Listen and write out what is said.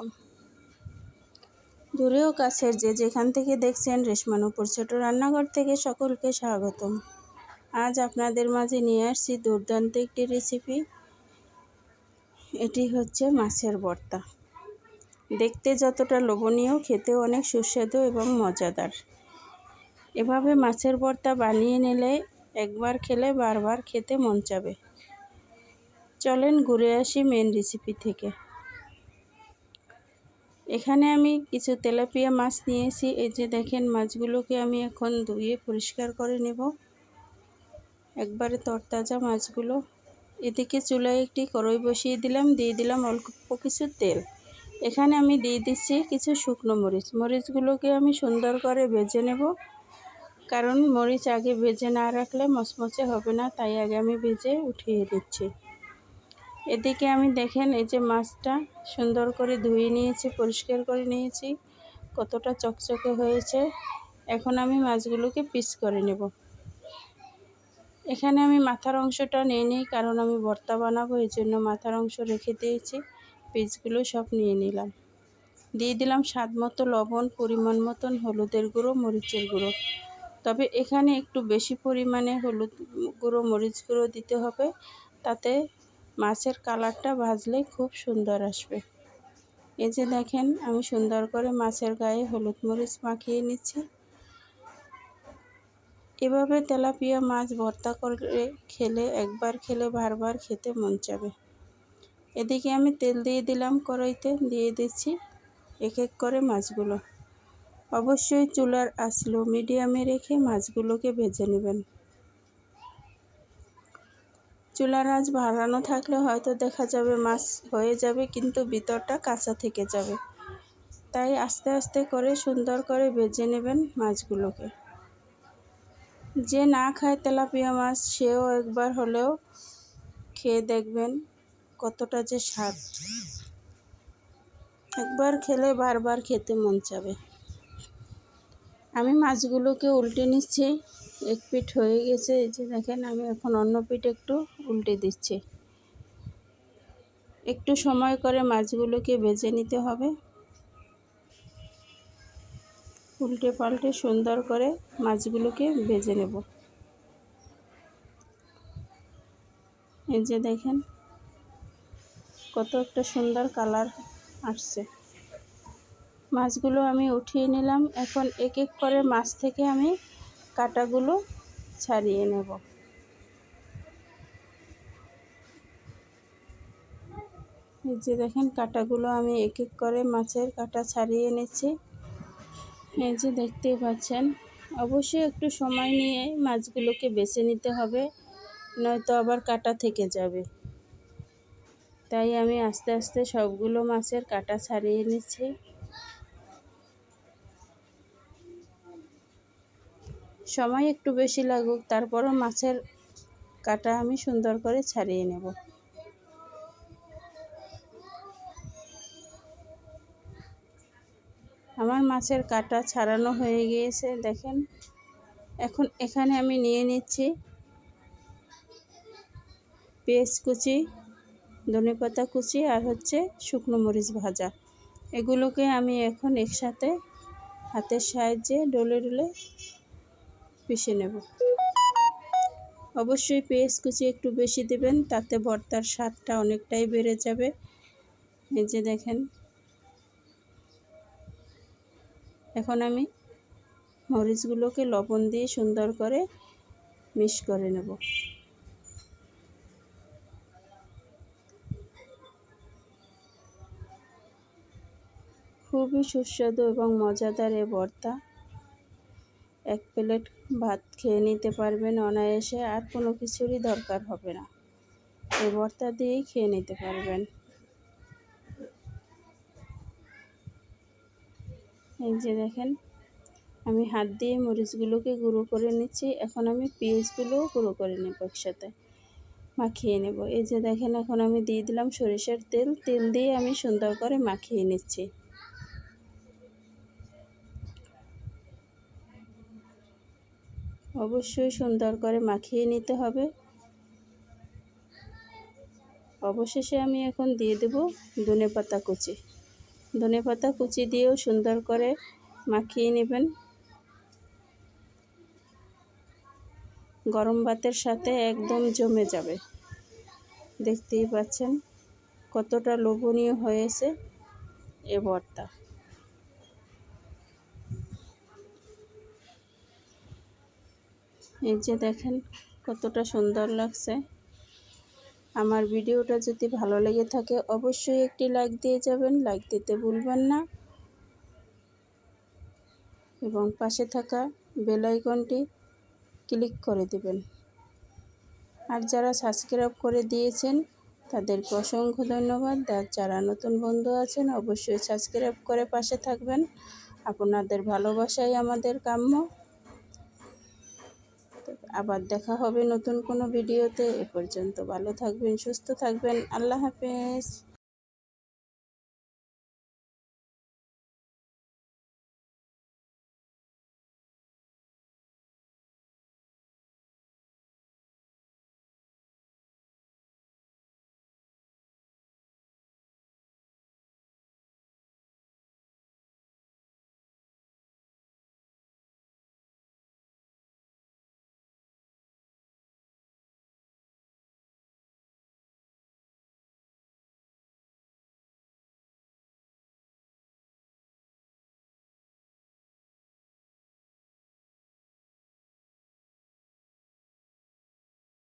আলাইকুম দূরেও কাছের যে যেখান থেকে দেখছেন রেশমানুপুর ছোট রান্নাঘর থেকে সকলকে স্বাগতম। আজ আপনাদের মাঝে নিয়ে আসছি দুর্দান্ত একটি রেসিপি। এটি হচ্ছে মাছের ভর্তা দেখতে যতটা লোভনীয়, খেতেও অনেক সুস্বাদু এবং মজাদার। এভাবে মাছের ভর্তা বানিয়ে নিলে একবার খেলে বারবার খেতে মন চাবে। চলেন ঘুরে আসি মেন রেসিপি থেকে। এখানে আমি কিছু তেলাপিয়া মাছ নিয়েছি। এই যে দেখেন, মাছগুলোকে আমি এখন ধুয়ে পরিষ্কার করে নেব। একবারে তরতাজা মাছগুলো। এদিকে চুলায় একটি কড়াই বসিয়ে দিলাম, দিয়ে দিলাম অল্প কিছু তেল। এখানে আমি দিয়ে দিচ্ছি কিছু শুকনো মরিচ। মরিচগুলোকে আমি সুন্দর করে ভেজে নেব। কারণ মরিচ আগে ভেজে না রাখলে মচমচে হবে না, তাই আগে আমি ভেজে উঠিয়ে দিচ্ছি। এদিকে আমি দেখেন, এই যে মাছটা সুন্দর করে ধুয়ে নিয়েছি, পরিষ্কার করে নিয়েছি। কতটা চকচকে হয়েছে। এখন আমি মাছগুলোকে পিস করে নেব। এখানে আমি মাথার অংশটা নিয়ে নিই, কারণ আমি ভর্তা বানাবো, এই জন্য মাথার অংশ রেখে দিয়েছি। পিসগুলো সব নিয়ে নিলাম। দিয়ে দিলাম স্বাদ মতো লবণ, পরিমাণ মতন হলুদের গুঁড়ো, মরিচের গুঁড়ো। তবে এখানে একটু বেশি পরিমাণে হলুদ গুঁড়ো, মরিচ গুঁড়ো দিতে হবে। তাতে মাছের কালারটা ভাজলে খুব সুন্দর আসবে। এই যে দেখেন, আমি সুন্দর করে মাছের গায়ে হলুদ মরিচ মাখিয়ে নিচ্ছি। এভাবে তেলাপিয়া মাছ ভর্তা করে খেলে, একবার খেলে বারবার খেতে মন চাবে। এদিকে আমি তেল দিয়ে দিলাম কড়াইতে, দিয়ে দিচ্ছি এক এক করে মাছগুলো। অবশ্যই চুলার আসলো মিডিয়ামে রেখে মাছগুলোকে ভেজে নেবেন। চুলার আঁচ বাড়ানো থাকলে হয়তো দেখা যাবে মাছ হয়ে যাবে, কিন্তু ভিতরটা কাঁচা থেকে যাবে। তাই আস্তে আস্তে করে সুন্দর করে ভেজে নেবেন মাছগুলোকে। যে না খায় তেলাপিয়া মাছ, সেও একবার হলেও খেয়ে দেখবেন কতটা যে স্বাদ। একবার খেলে বারবার খেতে মন চাবে। আমি মাছগুলোকে উল্টে নিচ্ছি। এক পিঠ হয়ে গেছে, এই যে দেখেন, আমি এখন অন্য পিঠ একটু উল্টে দিচ্ছি। একটু সময় করে মাছগুলোকে ভেজে নিতে হবে। উল্টে পাল্টে সুন্দর করে মাছগুলোকে ভেজে নেব। এই যে দেখেন, কত একটা সুন্দর কালার আসছে। মাছগুলো আমি উঠিয়ে নিলাম। এখন এক এক করে মাছ থেকে আমি কাটাগুলো ছাড়িয়ে নেব। এই যে দেখেন কাটাগুলো আমি এক এক করে মাছের কাটা ছাড়িয়ে নিচ্ছি এই যে দেখতেই পাচ্ছেন, অবশ্যই একটু সময় নিয়ে মাছগুলোকে বেছে নিতে হবে, নয়তো আবার কাটা থেকে যাবে। তাই আমি আস্তে আস্তে সবগুলো মাছের কাটা ছাড়িয়ে নিচ্ছি সময় একটু বেশি লাগুক, তারপরও মাছের কাটা আমি সুন্দর করে ছাড়িয়ে নেব। আমার মাছের কাটা ছাড়ানো হয়ে গিয়েছে, দেখেন। এখন এখানে আমি নিয়ে নিচ্ছি পেঁয়াজ কুচি, ধনে পাতা কুচি আর হচ্ছে শুকনো মরিচ ভাজা। এগুলোকে আমি এখন একসাথে হাতের সাহায্যে ডলে ডলে পিষে নেব। অবশ্যই পেঁয়াজ কুচি একটু বেশি দেবেন, তাতে ভর্তার স্বাদটা অনেকটাই বেড়ে যাবে। এই যে দেখেন। এখন আমি মরিচগুলোকে লবণ দিয়ে সুন্দর করে মিক্স করে নেব। খুবই সুস্বাদু এবং মজাদার এ ভর্তা। এক প্লেট ভাত খেয়ে নিতে পারবেন অনায়াসে, আর কোনো কিছুরই দরকার হবে না। এই ভর্তা দিয়েই খেয়ে নিতে পারবেন। এই যে দেখেন, আমি হাত দিয়ে মরিচগুলোকে গুঁড়ো করে নিচ্ছি। এখন আমি পেঁয়াজগুলোও গুঁড়ো করে নেব একসাথে, মাখিয়ে নেব। এই যে দেখেন, এখন আমি দিয়ে দিলাম সরিষার তেল। তেল দিয়ে আমি সুন্দর করে মাখিয়ে নিচ্ছি। অবশ্যই সুন্দর করে মাখিয়ে নিতে হবে। অবশেষে আমি এখন দিয়ে দেব ধনে পাতা কুচি। ধনে পাতা কুচি দিয়েও সুন্দর করে মাখিয়ে নেবেন। গরম ভাতের সাথে একদম জমে যাবে। দেখতেই পাচ্ছেন কতটা লোভনীয় হয়েছে এ ভর্তা। এই যে দেখেন কতটা সুন্দর লাগছে। আমার ভিডিওটা যদি ভালো লেগে থাকে অবশ্যই একটি লাইক দিয়ে যাবেন, লাইক দিতে ভুলবেন না। এবং পাশে থাকা বেল আইকনটি ক্লিক করে দেবেন। আর যারা সাবস্ক্রাইব করে দিয়েছেন, তাদেরকে অসংখ্য ধন্যবাদ। আর যারা নতুন বন্ধু আছেন, অবশ্যই সাবস্ক্রাইব করে পাশে থাকবেন। আপনাদের ভালোবাসাই আমাদের কাম্য। আবার দেখা হবে নতুন কোনো ভিডিওতে। এ পর্যন্ত ভালো থাকবেন সুস্থ থাকবেন। আল্লাহ হাফেজ।